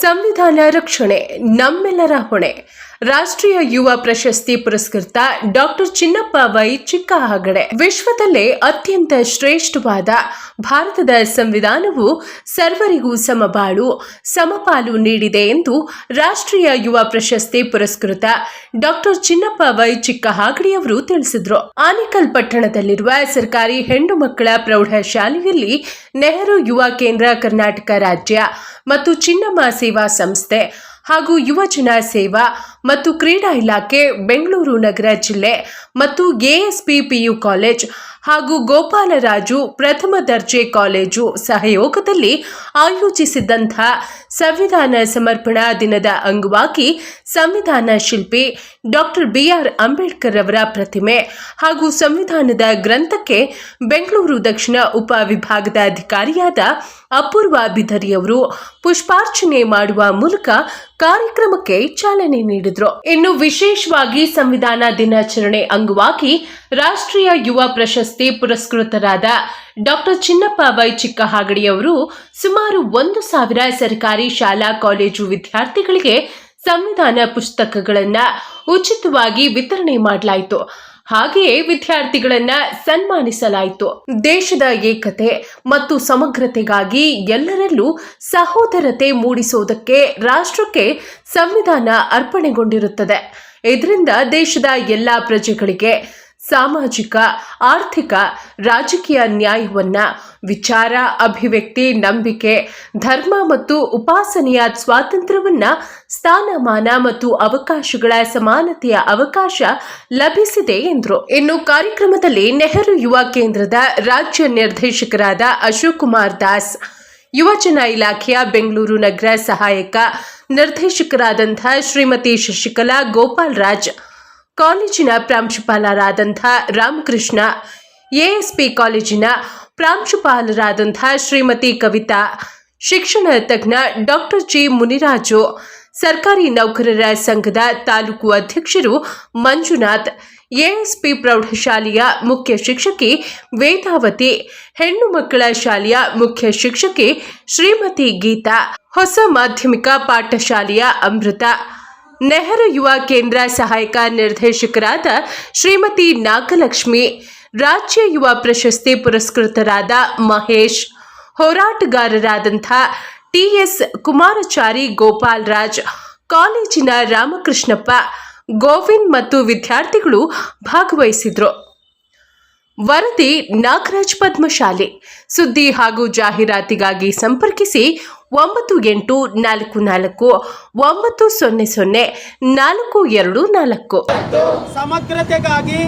ಸಂವಿಧಾನ ರಕ್ಷಣೆ, ನಮ್ಮೆಲ್ಲರ ಹೊಣೆ. ರಾಷ್ಟ್ರೀಯ ಯುವ ಪ್ರಶಸ್ತಿ ಪುರಸ್ಕೃತ ಡಾಕ್ಟರ್ ಚಿನ್ನಪ್ಪ ವೈ ಚಿಕ್ಕ ಹಗಡೆ ವಿಶ್ವದಲ್ಲೇ ಅತ್ಯಂತ ಶ್ರೇಷ್ಠವಾದ ಭಾರತದ ಸಂವಿಧಾನವು ಸರ್ವರಿಗೂ ಸಮಬಾಳು, ಸಮಪಾಲು ನೀಡಿದೆ ಎಂದು ರಾಷ್ಟ್ರೀಯ ಯುವ ಪ್ರಶಸ್ತಿ ಪುರಸ್ಕೃತ ಡಾಕ್ಟರ್ ಚಿನ್ನಪ್ಪ ವೈ ಚಿಕ್ಕ ಹಾಗಡಿಯವರು ತಿಳಿಸಿದರು. ಆನೇಕಲ್ ಪಟ್ಟಣದಲ್ಲಿರುವ ಸರ್ಕಾರಿ ಹೆಣ್ಣು ಮಕ್ಕಳ ಪ್ರೌಢಶಾಲೆಯಲ್ಲಿ ನೆಹರು ಯುವ ಕೇಂದ್ರ ಕರ್ನಾಟಕ ರಾಜ್ಯ ಮತ್ತು ಚಿನ್ನಮ್ಮ ಸೇವಾ ಸಂಸ್ಥೆ ಹಾಗೂ ಯುವಜನ ಸೇವಾ ಮತ್ತು ಕ್ರೀಡಾ ಇಲಾಖೆ ಬೆಂಗಳೂರು ನಗರ ಜಿಲ್ಲೆ ಮತ್ತು ಎಎಸ್ಪಿ ಪಿಯು ಕಾಲೇಜ್ ಹಾಗೂ ಗೋಪಾಲರಾಜು ಪ್ರಥಮ ದರ್ಜೆ ಕಾಲೇಜು ಸಹಯೋಗದಲ್ಲಿ ಆಯೋಜಿಸಿದ್ದಂಥ ಸಂವಿಧಾನ ಸಮರ್ಪಣಾ ದಿನದ ಅಂಗವಾಗಿ ಸಂವಿಧಾನ ಶಿಲ್ಪಿ ಡಾಕ್ಟರ್ ಬಿಆರ್ ಅಂಬೇಡ್ಕರ್ ಅವರ ಪ್ರತಿಮೆ ಹಾಗೂ ಸಂವಿಧಾನದ ಗ್ರಂಥಕ್ಕೆ ಬೆಂಗಳೂರು ದಕ್ಷಿಣ ಉಪವಿಭಾಗದ ಅಧಿಕಾರಿಯಾದ ಅಪೂರ್ವ ಬಿದರಿಯವರು ಪುಷ್ಪಾರ್ಚನೆ ಮಾಡುವ ಮೂಲಕ ಕಾರ್ಯಕ್ರಮಕ್ಕೆ ಚಾಲನೆ ನೀಡಿದರು. ಇನ್ನು ವಿಶೇಷವಾಗಿ ಸಂವಿಧಾನ ದಿನಾಚರಣೆ ಅಂಗವಾಗಿ ರಾಷ್ಟ್ರೀಯ ಯುವ ಪ್ರಶಸ್ತಿ ಪುರಸ್ಕೃತರಾದ ಡಾಕ್ಟರ್ ಚಿನ್ನಪ್ಪ ವೈ ಚಿಕ್ಕ ಹಾಗಡಿಯವರು ಸುಮಾರು ಒಂದು ಸಾವಿರ ಸರ್ಕಾರಿ ಶಾಲಾ ಕಾಲೇಜು ವಿದ್ಯಾರ್ಥಿಗಳಿಗೆ ಸಂವಿಧಾನ ಪುಸ್ತಕಗಳನ್ನ ಉಚಿತವಾಗಿ ವಿತರಣೆ ಮಾಡಲಾಯಿತು. ಹಾಗೆಯೇ ವಿದ್ಯಾರ್ಥಿಗಳನ್ನ ಸನ್ಮಾನಿಸಲಾಯಿತು. ದೇಶದ ಏಕತೆ ಮತ್ತು ಸಮಗ್ರತೆಗಾಗಿ ಎಲ್ಲರಲ್ಲೂ ಸಹೋದರತೆ ಮೂಡಿಸುವುದಕ್ಕೆ ರಾಷ್ಟ್ರಕ್ಕೆ ಸಂವಿಧಾನ ಅರ್ಪಣೆಗೊಂಡಿರುತ್ತದೆ. ಇದರಿಂದ ದೇಶದ ಎಲ್ಲ ಪ್ರಜೆಗಳಿಗೆ ಸಾಮಾಜಿಕ, ಆರ್ಥಿಕ, ರಾಜಕೀಯ ನ್ಯಾಯವನ್ನ ವಿಚಾರ, ಅಭಿವ್ಯಕ್ತಿ, ನಂಬಿಕೆ, ಧರ್ಮ ಮತ್ತು ಉಪಾಸನೆಯ ಸ್ವಾತಂತ್ರ್ಯವನ್ನ ಸ್ಥಾನಮಾನ ಮತ್ತು ಅವಕಾಶಗಳ ಸಮಾನತೆಯ ಅವಕಾಶ ಲಭಿಸಿದೆ ಎಂದರು. ಇನ್ನು ಕಾರ್ಯಕ್ರಮದಲ್ಲಿ ನೆಹರು ಯುವ ಕೇಂದ್ರದ ರಾಜ್ಯ ನಿರ್ದೇಶಕರಾದ ಅಶೋಕ್ ಕುಮಾರ್ ದಾಸ್ ಯುವಜನ ಇಲಾಖೆಯ ಬೆಂಗಳೂರು ನಗರ ಸಹಾಯಕ ನಿರ್ದೇಶಕರಾದಂಥ ಶ್ರೀಮತಿ ಶಶಿಕಲಾ ಗೋಪಾಲ್ ರಾಜ್ ಕಾಲೇಜಿನ ಪ್ರಾಂಶುಪಾಲರಾದಂಥ ರಾಮಕೃಷ್ಣ, ಎಎಸ್ಪಿ ಕಾಲೇಜಿನ ಪ್ರಾಂಶುಪಾಲರಾದಂಥ ಶ್ರೀಮತಿ ಕವಿತಾ, ಶಿಕ್ಷಣ ತಜ್ಞ ಡಾಕ್ಟರ್ ಜಿ ಮುನಿರಾಜು, ಸರ್ಕಾರಿ ನೌಕರರ ಸಂಘದ ತಾಲೂಕು ಅಧ್ಯಕ್ಷರು ಮಂಜುನಾಥ್, ಎಎಸ್ಪಿ ಪ್ರೌಢಶಾಲೆಯ ಮುಖ್ಯ ಶಿಕ್ಷಕಿ ವೇದಾವತಿ, ಹೆಣ್ಣು ಮಕ್ಕಳ ಶಾಲೆಯ ಮುಖ್ಯ ಶಿಕ್ಷಕಿ ಶ್ರೀಮತಿ ಗೀತಾ, ಹೊಸ ಮಾಧ್ಯಮಿಕ ಪಾಠಶಾಲೆಯ ಅಮೃತ ನೆಹರು ಯುವ ಕೇಂದ್ರ ಸಹಾಯಕ ನಿರ್ದೇಶಕರಾದ ಶ್ರೀಮತಿ ನಾಗಲಕ್ಷ್ಮಿ, ರಾಜ್ಯ ಯುವ ಪ್ರಶಸ್ತಿ ಪುರಸ್ಕೃತರಾದ ಮಹೇಶ್, ಹೋರಾಟಗಾರರಾದಂಥ ಟಿಎಸ್ ಕುಮಾರಚಾರಿ ಗೋಪಾಲ್ ರಾಜ್ ಕಾಲೇಜಿನ ರಾಮಕೃಷ್ಣಪ್ಪ, ಗೋವಿಂದ್ ಮತ್ತು ವಿದ್ಯಾರ್ಥಿಗಳು ಭಾಗವಹಿಸಿದ್ರು. ವರದಿ ನಾಗರಾಜ್ ಪದ್ಮಶಾಲೆ. ಸುದ್ದಿ ಹಾಗೂ ಜಾಹೀರಾತಿಗಾಗಿ ಸಂಪರ್ಕಿಸಿ ಒಂಬತ್ತು ಎಂಟು ನಾಲ್ಕು ನಾಲ್ಕು ಒಂಬತ್ತು ಸೊನ್ನೆ ಸೊನ್ನೆ ನಾಲ್ಕು ಎರಡು ನಾಲ್ಕು. ಸಮಗ್ರತೆಗಾಗಿ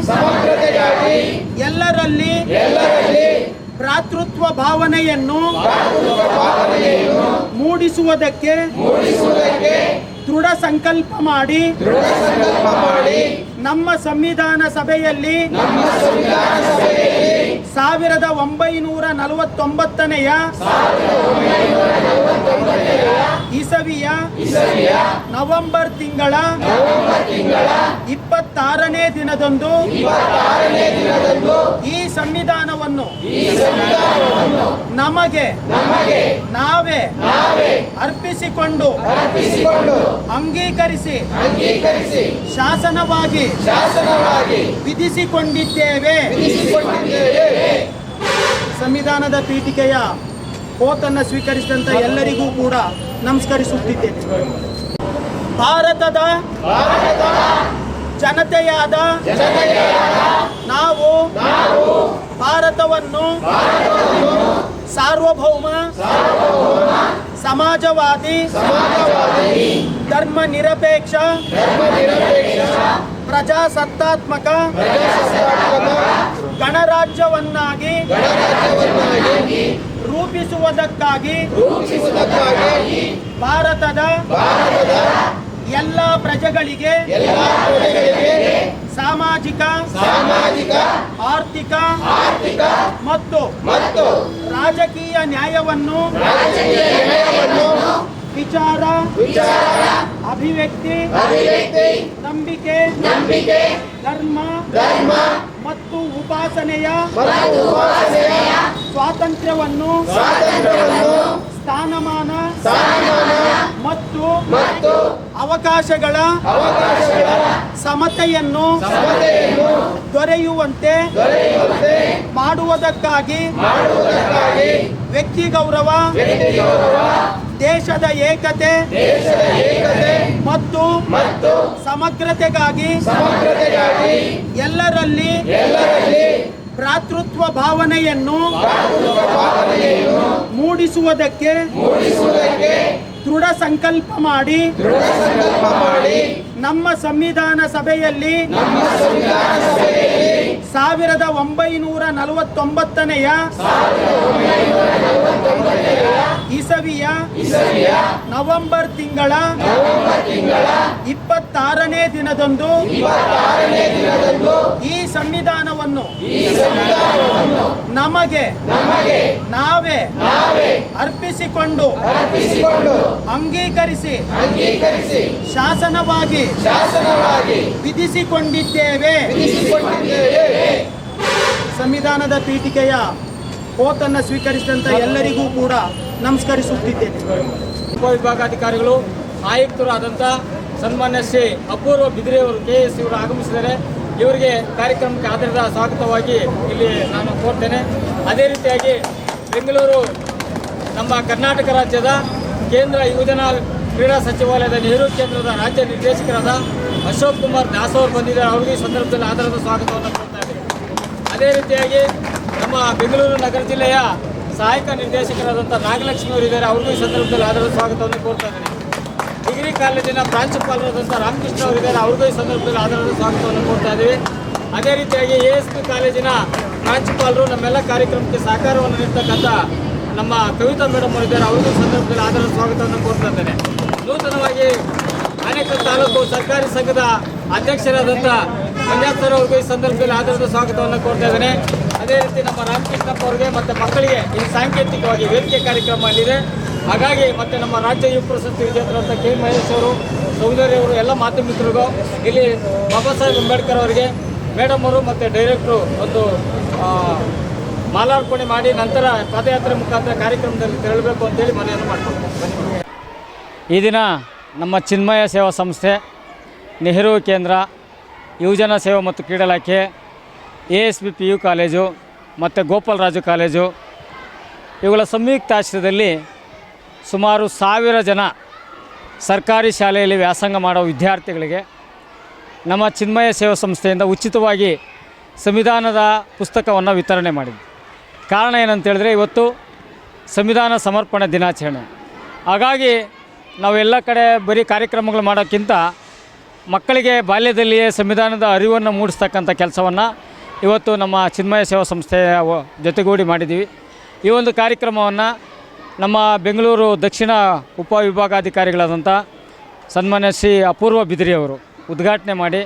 ಎಲ್ಲರಲ್ಲಿ ಭ್ರಾತೃತ್ವ ಭಾವನೆಯನ್ನು ಮೂಡಿಸುವುದಕ್ಕೆ ದೃಢ ಸಂಕಲ್ಪ ಮಾಡಿ ನಮ್ಮ ಸಂವಿಧಾನ ಸಭೆಯಲ್ಲಿ ಸಾವಿರದ ಒಂಬೈನೂರ ನಲವತ್ತೊಂಬತ್ತನೆಯ ಇಸವಿಯ ನವೆಂಬರ್ ತಿಂಗಳ ಇಪ್ಪತ್ತಾರನೇ ದಿನದಂದು ಈ ಸಂವಿಧಾನವನ್ನು ನಮಗೆ ನಾವೇ ಅರ್ಪಿಸಿಕೊಂಡು ಅಂಗೀಕರಿಸಿ ಶಾಸನವಾಗಿ ವಿಧಿಸಿಕೊಂಡಿದ್ದೇವೆ. ಸಂವಿಧಾನದ ಪೀಠಿಕೆಯ ಓತನ್ನು ಸ್ವೀಕರಿಸಿದಂಥ ಎಲ್ಲರಿಗೂ ಕೂಡ ನಮಸ್ಕರಿಸುತ್ತಿದ್ದೇನೆ. ಭಾರತದ ಜನತೆಯಾದ ನಾವು ಭಾರತವನ್ನು ಸಾರ್ವಭೌಮ ಸಮಾಜವಾದಿ ಧರ್ಮ ನಿರಪೇಕ್ಷ ಪ್ರಜಾಸತ್ತಾತ್ಮಕ ಗಣರಾಜ್ಯವನ್ನಾಗಿ ರೂಪಿಸುವುದಕ್ಕಾಗಿ ಭಾರತದ ಎಲ್ಲ ಪ್ರಜೆಗಳಿಗೆ ಸಾಮಾಜಿಕ ಸಾಮಾಜಿಕ ಆರ್ಥಿಕ ಆರ್ಥಿಕ ಮತ್ತು ಮತ್ತು ರಾಜಕೀಯ ನ್ಯಾಯವನ್ನು ವಿಚಾರ ವಿಚಾರ ಅಭಿವ್ಯಕ್ತಿ ನಂಬಿಕೆ ನಂಬಿಕೆ ಧರ್ಮ ಧರ್ಮ ಮತ್ತು ಉಪಾಸನೆಯ ಸ್ವಾತಂತ್ರ್ಯವನ್ನು ಸ್ಥಾನಮಾನ ಮತ್ತು ಅವಕಾಶಗಳ ಸಮತೆಯನ್ನು ದೊರೆಯುವಂತೆ ಮಾಡುವುದಕ್ಕಾಗಿ ವ್ಯಕ್ತಿ ಗೌರವ ದೇಶದ ಏಕತೆ ಮತ್ತು ಮತ್ತು ಸಮಗ್ರತೆಗಾಗಿ ಸಮಗ್ರತೆಗಾಗಿ ಎಲ್ಲರಲ್ಲಿ ಭ್ರಾತೃತ್ವ ಭಾವನೆಯನ್ನು ಮೂಡಿಸುವುದಕ್ಕೆ ದೃಢ ಸಂಕಲ್ಪ ಮಾಡಿ ನಮ್ಮ ಸಂವಿಧಾನ ಸಭೆಯಲ್ಲಿ ಸಾವಿರದ ಒಂಬೈನೂರ ನಲವತ್ತೊಂಬತ್ತನೆಯ ಇಸವಿಯ ನವೆಂಬರ್ ತಿಂಗಳ ಇಪ್ಪತ್ತಾರನೇ ದಿನದಂದು ಈ ಸಂವಿಧಾನವನ್ನು ನಮಗೆ ನಾವೇ ಅರ್ಪಿಸಿಕೊಂಡು ಅಂಗೀಕರಿಸಿ ಶಾಸನವಾಗಿ ವಿಧಿಸಿಕೊಂಡಿದ್ದೇವೆ. ಸಂವಿಧಾನದ ಪೀಠಿಕೆಯ ಕೋತನ್ನು ಸ್ವೀಕರಿಸಿದಂತ ಎಲ್ಲರಿಗೂ ಕೂಡ ನಮಸ್ಕರಿಸುತ್ತಿದ್ದೇನೆ. ಉಪವಿಭಾಗಾಧಿಕಾರಿಗಳು ಆಯುಕ್ತರಾದಂಥ ಸನ್ಮಾನ್ಯ ಶ್ರೀ ಅಪೂರ್ವ ಬಿದಿರೆಯವರು ಕೆ ಎಸ್ ಇವರು ಆಗಮಿಸಿದ್ದಾರೆ ಇವರಿಗೆ ಕಾರ್ಯಕ್ರಮಕ್ಕೆ ಆಧಾರದ ಸ್ವಾಗತವಾಗಿ ಇಲ್ಲಿ ನಾನು ಕೋರ್ತೇನೆ. ಅದೇ ರೀತಿಯಾಗಿ ಬೆಂಗಳೂರು ನಮ್ಮ ಕರ್ನಾಟಕ ರಾಜ್ಯದ ಕೇಂದ್ರ ಯುವಜನ ಕ್ರೀಡಾ ಸಚಿವಾಲಯದ ನೆಹರು ಕೇಂದ್ರದ ರಾಜ್ಯ ನಿರ್ದೇಶಕರಾದ ಅಶೋಕ್ ಕುಮಾರ್ ದಾಸ್ ಅವರು ಬಂದಿದ್ದಾರೆ. ಅವರಿಗೆ ಈ ಸಂದರ್ಭದಲ್ಲಿ ಆಧಾರದ ಸ್ವಾಗತವನ್ನು ಕೊಡ್ತಾ ಅದೇ ರೀತಿಯಾಗಿ ನಮ್ಮ ಬೆಂಗಳೂರು ನಗರ ಜಿಲ್ಲೆಯ ಸಹಾಯಕ ನಿರ್ದೇಶಕರಾದಂಥ ನಾಗಲಕ್ಷ್ಮಿ ಅವರು ಇದ್ದಾರೆ. ಅವ್ರಿಗೂ ಈ ಸಂದರ್ಭದಲ್ಲಿ ಆಧಾರದ ಸ್ವಾಗತವನ್ನು ಕೋರ್ತಾ ಡಿಗ್ರಿ ಕಾಲೇಜಿನ ಪ್ರಾಂಶುಪಾಲರಾದಂಥ ರಾಮಕೃಷ್ಣ ಅವರು ಇದ್ದಾರೆ. ಅವ್ರಿಗೂ ಈ ಸಂದರ್ಭದಲ್ಲಿ ಆಧಾರದ ಸ್ವಾಗತವನ್ನು ಕೋರ್ತಾ ಇದ್ದೀವಿ. ಅದೇ ರೀತಿಯಾಗಿ ಎ ಎಸ್ ಪಿ ಕಾಲೇಜಿನ ಪ್ರಾಂಶುಪಾಲರು ನಮ್ಮೆಲ್ಲ ಕಾರ್ಯಕ್ರಮಕ್ಕೆ ಸಹಕಾರವನ್ನು ನೀಡ್ತಕ್ಕಂಥ ನಮ್ಮ ಕವಿತಾ ಮೇಡಮ್ ಅವರಿದ್ದಾರೆ ಅವ್ರಿಗೂ ಸಂದರ್ಭದಲ್ಲಿ ಆದರ ಸ್ವಾಗತವನ್ನು ಕೋರ್ತಾ ಇದ್ದೇನೆ ನೂತನವಾಗಿ ಅನೇಕ ತಾಲೂಕು ಸರ್ಕಾರಿ ಸಂಘದ ಅಧ್ಯಕ್ಷರಾದಂಥ ಮಂಜಾತ್ ಸರ್ ಅವ್ರಿಗೂ ಈ ಸಂದರ್ಭದಲ್ಲಿ ಆದರದ ಸ್ವಾಗತವನ್ನು ಕೋರ್ತಾ ಇದ್ದೇನೆ. ಅದೇ ರೀತಿ ನಮ್ಮ ರಾಮಕೃಷ್ಣಪ್ಪ ಅವರಿಗೆ ಮತ್ತು ಮಕ್ಕಳಿಗೆ ಈ ಸಾಂಕೇತಿಕವಾಗಿ ವೇದಿಕೆ ಕಾರ್ಯಕ್ರಮ ಅಲ್ಲಿದೆ. ಹಾಗಾಗಿ ಮತ್ತೆ ನಮ್ಮ ರಾಜ್ಯ ಯುವ ಪ್ರಶಸ್ತಿ ವಿಜೇತರಂಥ ಕೆ. ಮಹೇಶ್ ಅವರು, ಸೌಂದರ್ಯ ಅವರು, ಎಲ್ಲ ಮಾಧ್ಯಮಿಕರಿಗೂ ಇಲ್ಲಿ ಬಾಬಾ ಸಾಹೇಬ್ ಅಂಬೇಡ್ಕರ್ ಅವರಿಗೆ, ಮೇಡಮ್ ಅವರು ಮತ್ತು ಡೈರೆಕ್ಟ್ರು ಒಂದು ಮಾಲಾರ್ಪಣೆ ಮಾಡಿ ನಂತರ ಪಾದಯಾತ್ರೆ ಮುಖಾಂತರ ಕಾರ್ಯಕ್ರಮದಲ್ಲಿ ತೆರಳಬೇಕು ಅಂತೇಳಿ ಮನೆಯನ್ನು ಮಾಡ್ಕೊಳ್ತೀನಿ. ಈ ದಿನ ನಮ್ಮ ಚಿನ್ಮಯ ಸೇವಾ ಸಂಸ್ಥೆ, ನೆಹರು ಕೇಂದ್ರ, ಯುವಜನ ಸೇವಾ ಮತ್ತು ಕ್ರೀಡಾ ಇಲಾಖೆ, A S B P U college ಮತ್ತು ಗೋಪಾಲರಾಜು ಕಾಲೇಜು, ಇವುಗಳ ಸಂಯುಕ್ತ ಆಶ್ರಯದಲ್ಲಿ ಸುಮಾರು ಸಾವಿರ ಜನ ಸರ್ಕಾರಿ ಶಾಲೆಯಲ್ಲಿ ವ್ಯಾಸಂಗ ಮಾಡೋ ವಿದ್ಯಾರ್ಥಿಗಳಿಗೆ ನಮ್ಮ ಚಿನ್ಮಯ ಸೇವಾ ಸಂಸ್ಥೆಯಿಂದ ಉಚಿತವಾಗಿ ಸಂವಿಧಾನದ ಪುಸ್ತಕವನ್ನು ವಿತರಣೆ ಮಾಡಿದ್ವಿ. ಕಾರಣ ಏನಂತ ಹೇಳಿದ್ರೆ ಇವತ್ತು ಸಂವಿಧಾನ ಸಮರ್ಪಣೆ ದಿನಾಚರಣೆ. ಹಾಗಾಗಿ ನಾವೆಲ್ಲ ಕಡೆ ಬರೀ ಕಾರ್ಯಕ್ರಮಗಳು ಮಾಡೋಕ್ಕಿಂತ ಮಕ್ಕಳಿಗೆ ಬಾಲ್ಯದಲ್ಲಿಯೇ ಸಂವಿಧಾನದ ಅರಿವನ್ನು ಮೂಡಿಸ್ತಕ್ಕಂಥ ಕೆಲಸವನ್ನು ಇವತ್ತು ನಮ್ಮ ಚಿನ್ಮಯ ಸೇವಾ ಸಂಸ್ಥೆಯ ಜೊತೆಗೂಡಿ ಮಾಡಿದ್ದೀವಿ. ಈ ಒಂದು ಕಾರ್ಯಕ್ರಮವನ್ನು ನಮ್ಮ ಬೆಂಗಳೂರು ದಕ್ಷಿಣ ಉಪವಿಭಾಗಾಧಿಕಾರಿಗಳಾದಂಥ ಸನ್ಮಾನ್ಯ ಶ್ರೀ ಅಪೂರ್ವ ಬಿದಿರಿಯವರು ಉದ್ಘಾಟನೆ ಮಾಡಿ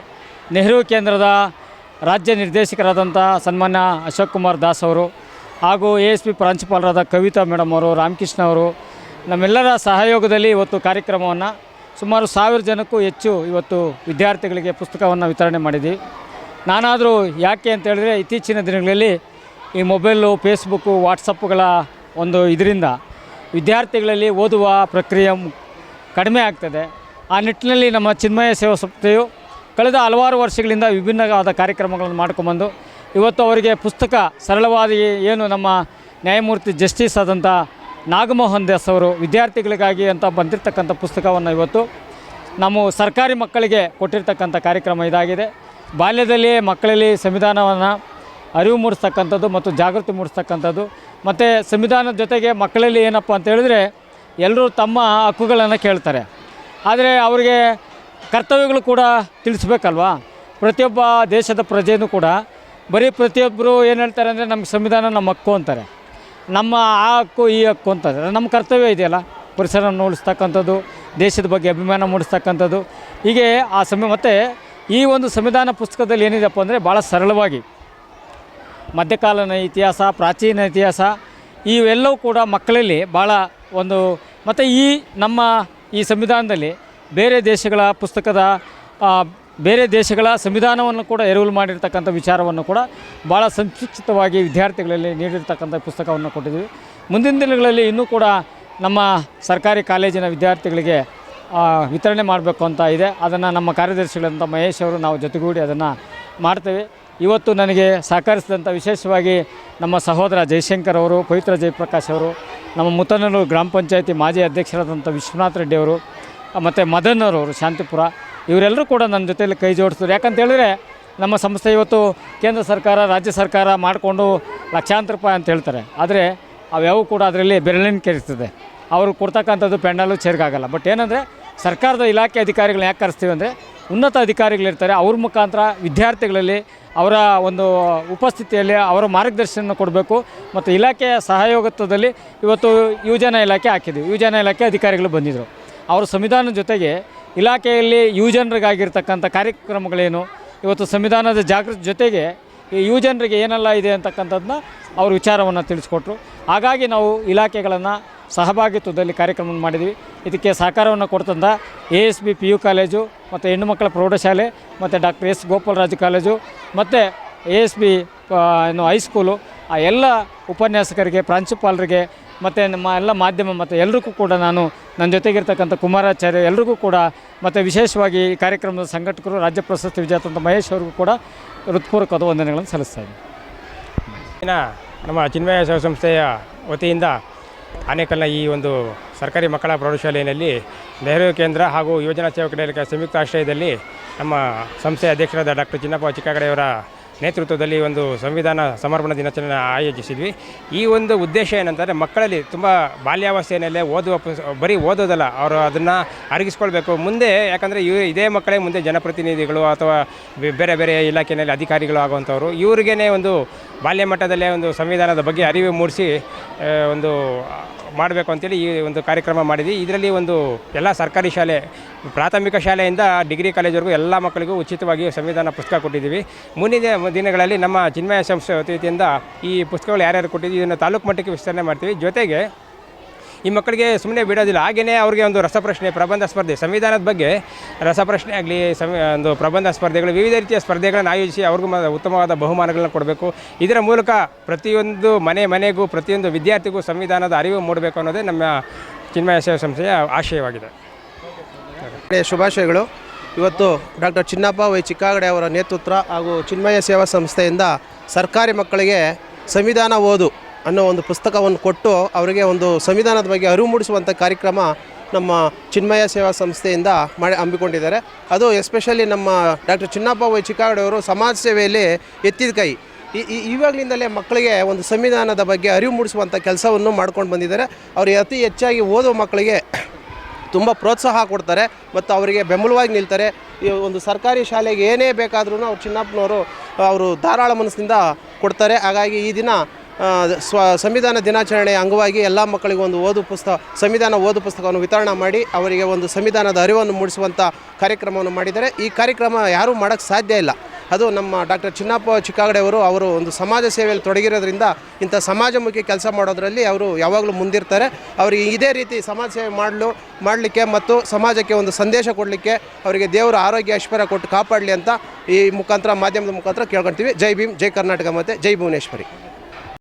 ನೆಹರು ಕೇಂದ್ರದ ರಾಜ್ಯ ನಿರ್ದೇಶಕರಾದಂಥ ಸನ್ಮಾನ್ಯ ಅಶೋಕ್ ಕುಮಾರ್ ದಾಸ್ ಅವರು ಹಾಗೂ ಎ ಎಸ್ ಪಿ ಪ್ರಾಂಶುಪಾಲರಾದ ಕವಿತಾ ಮೇಡಮ್ ಅವರು, ರಾಮಕೃಷ್ಣ ಅವರು, ನಮ್ಮೆಲ್ಲರ ಸಹಯೋಗದಲ್ಲಿ ಇವತ್ತು ಕಾರ್ಯಕ್ರಮವನ್ನು ಸುಮಾರು ಸಾವಿರ ಜನಕ್ಕೂ ಹೆಚ್ಚು ಇವತ್ತು ವಿದ್ಯಾರ್ಥಿಗಳಿಗೆ ಪುಸ್ತಕವನ್ನು ವಿತರಣೆ ಮಾಡಿದ್ವಿ. ನಾನಾದರೂ ಯಾಕೆ ಅಂತ ಹೇಳಿದ್ರೆ ಇತ್ತೀಚಿನ ದಿನಗಳಲ್ಲಿ ಈ ಮೊಬೈಲು ಫೇಸ್ಬುಕ್ಕು ವಾಟ್ಸಪ್ಗಳ ಒಂದು ಇದರಿಂದ ವಿದ್ಯಾರ್ಥಿಗಳಲ್ಲಿ ಓದುವ ಪ್ರಕ್ರಿಯೆ ಕಡಿಮೆ ಆಗ್ತದೆ. ಆ ನಿಟ್ಟಿನಲ್ಲಿ ನಮ್ಮ ಚಿನ್ಮಯ ಸೇವಾ ಸಂಸ್ಥೆಯು ಕಳೆದ ಹಲವಾರು ವರ್ಷಗಳಿಂದ ವಿಭಿನ್ನವಾದ ಕಾರ್ಯಕ್ರಮಗಳನ್ನು ಮಾಡ್ಕೊಂಬಂದು ಇವತ್ತು ಅವರಿಗೆ ಪುಸ್ತಕ ಸರಳವಾದ ಏನು ನಮ್ಮ ನ್ಯಾಯಮೂರ್ತಿ ಜಸ್ಟಿಸ್ ಆದಂಥ ನಾಗಮೋಹನ್ ದಾಸ್ ಅವರು ವಿದ್ಯಾರ್ಥಿಗಳಿಗಾಗಿ ಅಂತ ಬಂದಿರತಕ್ಕಂಥ ಪುಸ್ತಕವನ್ನು ಇವತ್ತು ನಮ್ಮ ಸರ್ಕಾರಿ ಮಕ್ಕಳಿಗೆ ಕೊಟ್ಟಿರ್ತಕ್ಕಂಥ ಕಾರ್ಯಕ್ರಮ ಇದಾಗಿದೆ. ಬಾಲ್ಯದಲ್ಲಿಯೇ ಮಕ್ಕಳಲ್ಲಿ ಸಂವಿಧಾನವನ್ನು ಅರಿವು ಮೂಡಿಸ್ತಕ್ಕಂಥದ್ದು ಮತ್ತು ಜಾಗೃತಿ ಮೂಡಿಸ್ತಕ್ಕಂಥದ್ದು. ಮತ್ತು ಸಂವಿಧಾನದ ಜೊತೆಗೆ ಮಕ್ಕಳಲ್ಲಿ ಏನಪ್ಪ ಅಂತ ಹೇಳಿದ್ರೆ ಎಲ್ಲರೂ ತಮ್ಮ ಹಕ್ಕುಗಳನ್ನು ಕೇಳ್ತಾರೆ. ಆದರೆ ಅವರಿಗೆ ಕರ್ತವ್ಯಗಳು ಕೂಡ ತಿಳಿಸ್ಬೇಕಲ್ವಾ? ಪ್ರತಿಯೊಬ್ಬ ದೇಶದ ಪ್ರಜೆಯೂ ಕೂಡ ಬರೀ ಪ್ರತಿಯೊಬ್ಬರು ಏನು ಹೇಳ್ತಾರೆ ಅಂದರೆ ನಮ್ಮ ಸಂವಿಧಾನ ನಮ್ಮ ಹಕ್ಕು ಅಂತಾರೆ. ನಮ್ಮ ಆ ಹಕ್ಕು ಈ ಹಕ್ಕು ಅಂತಾರೆ. ನಮ್ಮ ಕರ್ತವ್ಯ ಇದೆಯಲ್ಲ ಪರಿಸರವನ್ನು ಉಳಿಸ್ತಕ್ಕಂಥದ್ದು ದೇಶದ ಬಗ್ಗೆ ಅಭಿಮಾನ ಮೂಡಿಸ್ತಕ್ಕಂಥದ್ದು. ಹೀಗೆ ಆ ಸಮಯ ಮತ್ತು ಈ ಒಂದು ಸಂವಿಧಾನ ಪುಸ್ತಕದಲ್ಲಿ ಏನಿದೆಪ್ಪ ಅಂದರೆ ಭಾಳ ಸರಳವಾಗಿ ಮಧ್ಯಕಾಲನ ಇತಿಹಾಸ, ಪ್ರಾಚೀನ ಇತಿಹಾಸ, ಇವೆಲ್ಲವೂ ಕೂಡ ಮಕ್ಕಳಲ್ಲಿ ಭಾಳ ಒಂದು, ಮತ್ತು ಈ ನಮ್ಮ ಈ ಸಂವಿಧಾನದಲ್ಲಿ ಬೇರೆ ದೇಶಗಳ ಪುಸ್ತಕದ ಬೇರೆ ದೇಶಗಳ ಸಂವಿಧಾನವನ್ನು ಕೂಡ ಎರವಲು ಮಾಡಿರ್ತಕ್ಕಂಥ ವಿಚಾರವನ್ನು ಕೂಡ ಭಾಳ ಸಂಕ್ಷಿಪ್ತವಾಗಿ ವಿದ್ಯಾರ್ಥಿಗಳಲ್ಲಿ ನೀಡಿರ್ತಕ್ಕಂಥ ಪುಸ್ತಕವನ್ನು ಕೊಟ್ಟಿದ್ವಿ ಮುಂದಿನ ದಿನಗಳಲ್ಲಿ ಇನ್ನೂ ಕೂಡ ನಮ್ಮ ಸರ್ಕಾರಿ ಕಾಲೇಜಿನ ವಿದ್ಯಾರ್ಥಿಗಳಿಗೆ ವಿತರಣೆ ಮಾಡಬೇಕು ಅಂತ ಇದೆ. ಅದನ್ನು ನಮ್ಮ ಕಾರ್ಯದರ್ಶಿಗಳಂತ ಮಹೇಶ್ ಅವರು ನಾವು ಜೊತೆಗೂಡಿ ಅದನ್ನು ಮಾಡ್ತೇವೆ. ಇವತ್ತು ನನಗೆ ಸಹಕರಿಸಿದಂಥ ವಿಶೇಷವಾಗಿ ನಮ್ಮ ಸಹೋದರ ಜಯಶಂಕರ್ ಅವರು, ಪವಿತ್ರ ಜಯಪ್ರಕಾಶ್ ಅವರು, ನಮ್ಮ ಮುತ್ತನೂರು ಗ್ರಾಮ ಪಂಚಾಯತಿ ಮಾಜಿ ಅಧ್ಯಕ್ಷರಾದಂಥ ವಿಶ್ವನಾಥ್ ರೆಡ್ಡಿ ಅವರು, ಮತ್ತು ಮದನ್ ಅವರು, ಶಾಂತಿಪುರ. ಇವರೆಲ್ಲರೂ ಕೂಡ ನನ್ನ ಜೊತೆಯಲ್ಲಿ ಕೈ ಜೋಡಿಸ್ತಾರೆ ಯಾಕಂತ ಹೇಳಿದ್ರೆ ನಮ್ಮ ಸಂಸ್ಥೆ ಇವತ್ತು ಕೇಂದ್ರ ಸರ್ಕಾರ, ರಾಜ್ಯ ಸರ್ಕಾರ ಮಾಡಿಕೊಂಡು ಲಕ್ಷಾಂತರ ರೂಪಾಯಿ ಅಂತ ಹೇಳ್ತಾರೆ. ಆದರೆ ಅವ್ಯಾವು ಕೂಡ ಅದರಲ್ಲಿ ಬೆರಳಿನ ಕೆರೆಸ್ತದೆ ಅವರು ಕೊಡ್ತಕ್ಕಂಥದ್ದು ಪೆಂಡಾಲು ಚೇರ್ಗಾಗಲ್ಲ. ಬಟ್ ಏನಂದರೆ ಸರ್ಕಾರದ ಇಲಾಖೆ ಅಧಿಕಾರಿಗಳನ್ನ ಯಾಕೆ ಕರೆಸ್ತೀವಿ ಅಂದರೆ ಉನ್ನತ ಅಧಿಕಾರಿಗಳಿರ್ತಾರೆ. ಅವ್ರ ಮುಖಾಂತರ ವಿದ್ಯಾರ್ಥಿಗಳಲ್ಲಿ ಅವರ ಒಂದು ಉಪಸ್ಥಿತಿಯಲ್ಲಿ ಅವರ ಮಾರ್ಗದರ್ಶನ ಕೊಡಬೇಕು. ಮತ್ತು ಇಲಾಖೆಯ ಸಹಯೋಗತ್ವದಲ್ಲಿ ಇವತ್ತು ಯುವಜನ ಇಲಾಖೆ ಹಾಕಿದ್ವಿ. ಯುವಜನ ಇಲಾಖೆ ಅಧಿಕಾರಿಗಳು ಬಂದಿದ್ದರು ಅವರು ಸಂವಿಧಾನದ ಜೊತೆಗೆ ಇಲಾಖೆಯಲ್ಲಿ ಯುವಜನರಿಗಾಗಿರ್ತಕ್ಕಂಥ ಕಾರ್ಯಕ್ರಮಗಳೇನು, ಇವತ್ತು ಸಂವಿಧಾನದ ಜಾಗೃತಿ ಜೊತೆಗೆ ಈ ಯುವಜನರಿಗೆ ಏನೆಲ್ಲ ಇದೆ ಅಂತಕ್ಕಂಥದ್ದನ್ನ ಅವರು ವಿಚಾರವನ್ನು ತಿಳಿಸ್ಕೊಟ್ರು. ಹಾಗಾಗಿ ನಾವು ಇಲಾಖೆಗಳನ್ನು ಸಹಭಾಗಿತ್ವದಲ್ಲಿ ಕಾರ್ಯಕ್ರಮ ಮಾಡಿದ್ವಿ. ಇದಕ್ಕೆ ಸಹಕಾರವನ್ನು ಕೊಡ್ತಂದ A S B, P U college, ಮತ್ತು ಹೆಣ್ಣುಮಕ್ಕಳ ಪ್ರೌಢಶಾಲೆ, ಮತ್ತು ಡಾಕ್ಟರ್ ಎಸ್ ಗೋಪಾಲರಾಜು ಕಾಲೇಜು, ಮತ್ತು ಎ ಎಸ್ ಬಿ ಏನು ಹೈಸ್ಕೂಲು, ಆ ಎಲ್ಲ ಉಪನ್ಯಾಸಕರಿಗೆ, ಪ್ರಾಂಶುಪಾಲರಿಗೆ ಮತ್ತು ನಮ್ಮ ಎಲ್ಲ ಮಾಧ್ಯಮ ಮತ್ತು ಎಲ್ರಿಗೂ ಕೂಡ ನಾನು ನನ್ನ ಜೊತೆಗಿರ್ತಕ್ಕಂಥ ಕುಮಾರಾಚಾರ್ಯ ಎಲ್ರಿಗೂ ಕೂಡ ಮತ್ತು ವಿಶೇಷವಾಗಿ ಈ ಕಾರ್ಯಕ್ರಮದ ಸಂಘಟಕರು ರಾಜ್ಯ ಪ್ರಶಸ್ತಿ ವಿಜೇತ ಮಹೇಶ್ ಅವ್ರಿಗೂ ಕೂಡ ಹೃತ್ಪೂರ್ವಕವಾದ ವಂದನೆಗಳನ್ನು ಸಲ್ಲಿಸ್ತಾ ಇದ್ದೀನಿ ನಮ್ಮ ಚಿನ್ಮಯ ಸಂಸ್ಥೆಯ ವತಿಯಿಂದ ಆನೇಕಲ್ನ ಈ ಒಂದು ಸರ್ಕಾರಿ ಮಕ್ಕಳ ಪ್ರೌಢಶಾಲೆಯಲ್ಲಿ ನೆಹರು ಕೇಂದ್ರ ಹಾಗೂ ಯೋಜನಾ ಸೇವಕರ ಸಂಯುಕ್ತ ಆಶ್ರಯದಲ್ಲಿ ನಮ್ಮ ಸಂಸ್ಥೆಯ ಅಧ್ಯಕ್ಷರಾದ ಡಾಕ್ಟರ್ ಚಿನ್ನಪ್ಪ ಚಿಕ್ಕಗಡೆಯವರ ನೇತೃತ್ವದಲ್ಲಿ ಒಂದು ಸಂವಿಧಾನ ಸಮರ್ಪಣಾ ದಿನಾಚರಣೆ ಆಯೋಜಿಸಿದ್ವಿ. ಈ ಒಂದು ಉದ್ದೇಶ ಏನಂತಂದರೆ ಮಕ್ಕಳಲ್ಲಿ ತುಂಬ ಬಾಲ್ಯಾವಸ್ಥೆಯಲ್ಲೇ ಓದುವ ಬರೀ ಓದೋದಲ್ಲ, ಅವರು ಅದನ್ನು ಅರಗಿಸ್ಕೊಳ್ಬೇಕು. ಮುಂದೆ ಯಾಕಂದರೆ ಇವ ಇದೇ ಮಕ್ಕಳೇ ಮುಂದೆ ಜನಪ್ರತಿನಿಧಿಗಳು ಅಥವಾ ಬೇರೆ ಬೇರೆ ಇಲಾಖೆಯಲ್ಲಿ ಅಧಿಕಾರಿಗಳು ಆಗುವಂಥವ್ರು. ಇವ್ರಿಗೇ ಒಂದು ಬಾಲ್ಯ ಮಟ್ಟದಲ್ಲೇ ಒಂದು ಸಂವಿಧಾನದ ಬಗ್ಗೆ ಅರಿವು ಮೂಡಿಸಿ ಒಂದು ಮಾಡಬೇಕು ಅಂತೇಳಿ ಈ ಒಂದು ಕಾರ್ಯಕ್ರಮ ಮಾಡಿದ್ವಿ. ಇದರಲ್ಲಿ ಒಂದು ಎಲ್ಲ ಸರ್ಕಾರಿ ಶಾಲೆ, ಪ್ರಾಥಮಿಕ ಶಾಲೆಯಿಂದ ಡಿಗ್ರಿ ಕಾಲೇಜ್ವರೆಗೂ ಎಲ್ಲ ಮಕ್ಕಳಿಗೂ ಉಚಿತವಾಗಿ ಸಂವಿಧಾನ ಪುಸ್ತಕ ಕೊಟ್ಟಿದ್ದೀವಿ. ಮುಂದಿನ ದಿನಗಳಲ್ಲಿ ನಮ್ಮ ಚಿನ್ಮಯ ಸಂಸ್ಥೆ ವತಿಯಿಂದ ಈ ಪುಸ್ತಕಗಳು ಯಾರ್ಯಾರು ಕೊಟ್ಟಿದ್ದೀವಿ ಇದನ್ನು ತಾಲೂಕು ಮಟ್ಟಕ್ಕೆ ವಿಸ್ತರಣೆ ಮಾಡ್ತೀವಿ. ಜೊತೆಗೆ ಈ ಮಕ್ಕಳಿಗೆ ಸುಮ್ಮನೆ ಬಿಡೋದಿಲ್ಲ. ಹಾಗೆಯೇ ಅವ್ರಿಗೆ ಒಂದು ರಸಪ್ರಶ್ನೆ, ಪ್ರಬಂಧ ಸ್ಪರ್ಧೆ. ಸಂವಿಧಾನದ ಬಗ್ಗೆ ರಸಪ್ರಶ್ನೆ ಆಗಲಿ, ಸಂ, ಒಂದು ಪ್ರಬಂಧ ಸ್ಪರ್ಧೆಗಳು, ವಿವಿಧ ರೀತಿಯ ಸ್ಪರ್ಧೆಗಳನ್ನು ಆಯೋಜಿಸಿ ಅವ್ರಿಗೂ ಉತ್ತಮವಾದ ಬಹುಮಾನಗಳನ್ನ ಕೊಡಬೇಕು. ಇದರ ಮೂಲಕ ಪ್ರತಿಯೊಂದು ಮನೆ ಮನೆಗೂ, ಪ್ರತಿಯೊಂದು ವಿದ್ಯಾರ್ಥಿಗೂ ಸಂವಿಧಾನದ ಅರಿವು ಮೂಡಬೇಕು ಅನ್ನೋದೇ ನಮ್ಮ ಚಿನ್ಮಯ ಸೇವಾ ಸಂಸ್ಥೆಯ ಆಶಯವಾಗಿದೆ. ಶುಭಾಶಯಗಳು. ಇವತ್ತು ಡಾಕ್ಟರ್ ಚಿನ್ನಪ್ಪ ವೈ ಚಿಕ್ಕಾಗಡೆ ಅವರ ನೇತೃತ್ವ ಹಾಗೂ ಚಿನ್ಮಯ ಸೇವಾ ಸಂಸ್ಥೆಯಿಂದ ಸರ್ಕಾರಿ ಮಕ್ಕಳಿಗೆ ಸಂವಿಧಾನ ಓದು ಅನ್ನೋ ಒಂದು ಪುಸ್ತಕವನ್ನು ಕೊಟ್ಟು ಅವರಿಗೆ ಒಂದು ಸಂವಿಧಾನದ ಬಗ್ಗೆ ಅರಿವು ಮೂಡಿಸುವಂಥ ಕಾರ್ಯಕ್ರಮ ನಮ್ಮ ಚಿನ್ಮಯ ಸೇವಾ ಸಂಸ್ಥೆಯಿಂದ ಮಾಡಿ ಹಮ್ಮಿಕೊಂಡಿದ್ದಾರೆ. ಅದು ಎಸ್ಪೆಷಲಿ ನಮ್ಮ ಡಾಕ್ಟರ್ ಚಿನ್ನಪ್ಪ ವೈ ಚಿಕ್ಕಾಗಡೆಯವರು ಸಮಾಜ ಸೇವೆಯಲ್ಲಿ ಎತ್ತಿದ ಕೈ. ಈ ಇವಾಗಲಿಂದಲೇ ಮಕ್ಕಳಿಗೆ ಒಂದು ಸಂವಿಧಾನದ ಬಗ್ಗೆ ಅರಿವು ಮೂಡಿಸುವಂಥ ಕೆಲಸವನ್ನು ಮಾಡ್ಕೊಂಡು ಬಂದಿದ್ದಾರೆ. ಅವರು ಅತಿ ಹೆಚ್ಚಾಗಿ ಓದುವ ಮಕ್ಕಳಿಗೆ ತುಂಬ ಪ್ರೋತ್ಸಾಹ ಕೊಡ್ತಾರೆ ಮತ್ತು ಅವರಿಗೆ ಬೆಂಬಲವಾಗಿ ನಿಲ್ತಾರೆ. ಈ ಒಂದು ಸರ್ಕಾರಿ ಶಾಲೆಗೆ ಏನೇ ಬೇಕಾದ್ರೂ ಅವ್ರು ಚಿನ್ನಪ್ಪನವರು ಅವರು ಧಾರಾಳ ಮನಸ್ಸಿನಿಂದ ಕೊಡ್ತಾರೆ. ಹಾಗಾಗಿ ಈ ದಿನ ಸ್ವ, ಸಂವಿಧಾನ ದಿನಾಚರಣೆಯ ಅಂಗವಾಗಿ ಎಲ್ಲ ಮಕ್ಕಳಿಗೆ ಒಂದು ಓದು ಪುಸ್ತಕ ಸಂವಿಧಾನ ಓದು ಪುಸ್ತಕವನ್ನು ವಿತರಣೆ ಮಾಡಿ ಅವರಿಗೆ ಒಂದು ಸಂವಿಧಾನದ ಅರಿವನ್ನು ಮೂಡಿಸುವಂಥ ಕಾರ್ಯಕ್ರಮವನ್ನು ಮಾಡಿದ್ದಾರೆ. ಈ ಕಾರ್ಯಕ್ರಮ ಯಾರೂ ಮಾಡೋಕ್ಕೆ ಸಾಧ್ಯ ಇಲ್ಲ. ಅದು ನಮ್ಮ ಡಾಕ್ಟರ್ ಚಿನ್ನಪ್ಪ ಚಿಕ್ಕಾಗಡೆ ಅವರು ಅವರು ಒಂದು ಸಮಾಜ ಸೇವೆಯಲ್ಲಿ ತೊಡಗಿರೋದ್ರಿಂದ ಇಂಥ ಸಮಾಜಮುಖಿ ಕೆಲಸ ಮಾಡೋದರಲ್ಲಿ ಅವರು ಯಾವಾಗಲೂ ಮುಂದಿರ್ತಾರೆ. ಅವರಿಗೆ ಇದೇ ರೀತಿ ಸಮಾಜ ಸೇವೆ ಮಾಡಲು, ಮಾಡಲಿಕ್ಕೆ ಮತ್ತು ಸಮಾಜಕ್ಕೆ ಒಂದು ಸಂದೇಶ ಕೊಡಲಿಕ್ಕೆ ಅವರಿಗೆ ದೇವರ ಆರೋಗ್ಯ, ಐಶ್ವರ್ಯ ಕೊಟ್ಟು ಕಾಪಾಡಲಿ ಅಂತ ಈ ಮುಖಾಂತರ, ಮಾಧ್ಯಮದ ಮುಖಾಂತರ ಕೇಳ್ಕೊಳ್ತೀವಿ ಜೈ ಭೀಮ್, ಜೈ ಕರ್ನಾಟಕ ಮತ್ತು ಜೈ ಭುವನೇಶ್ವರಿ.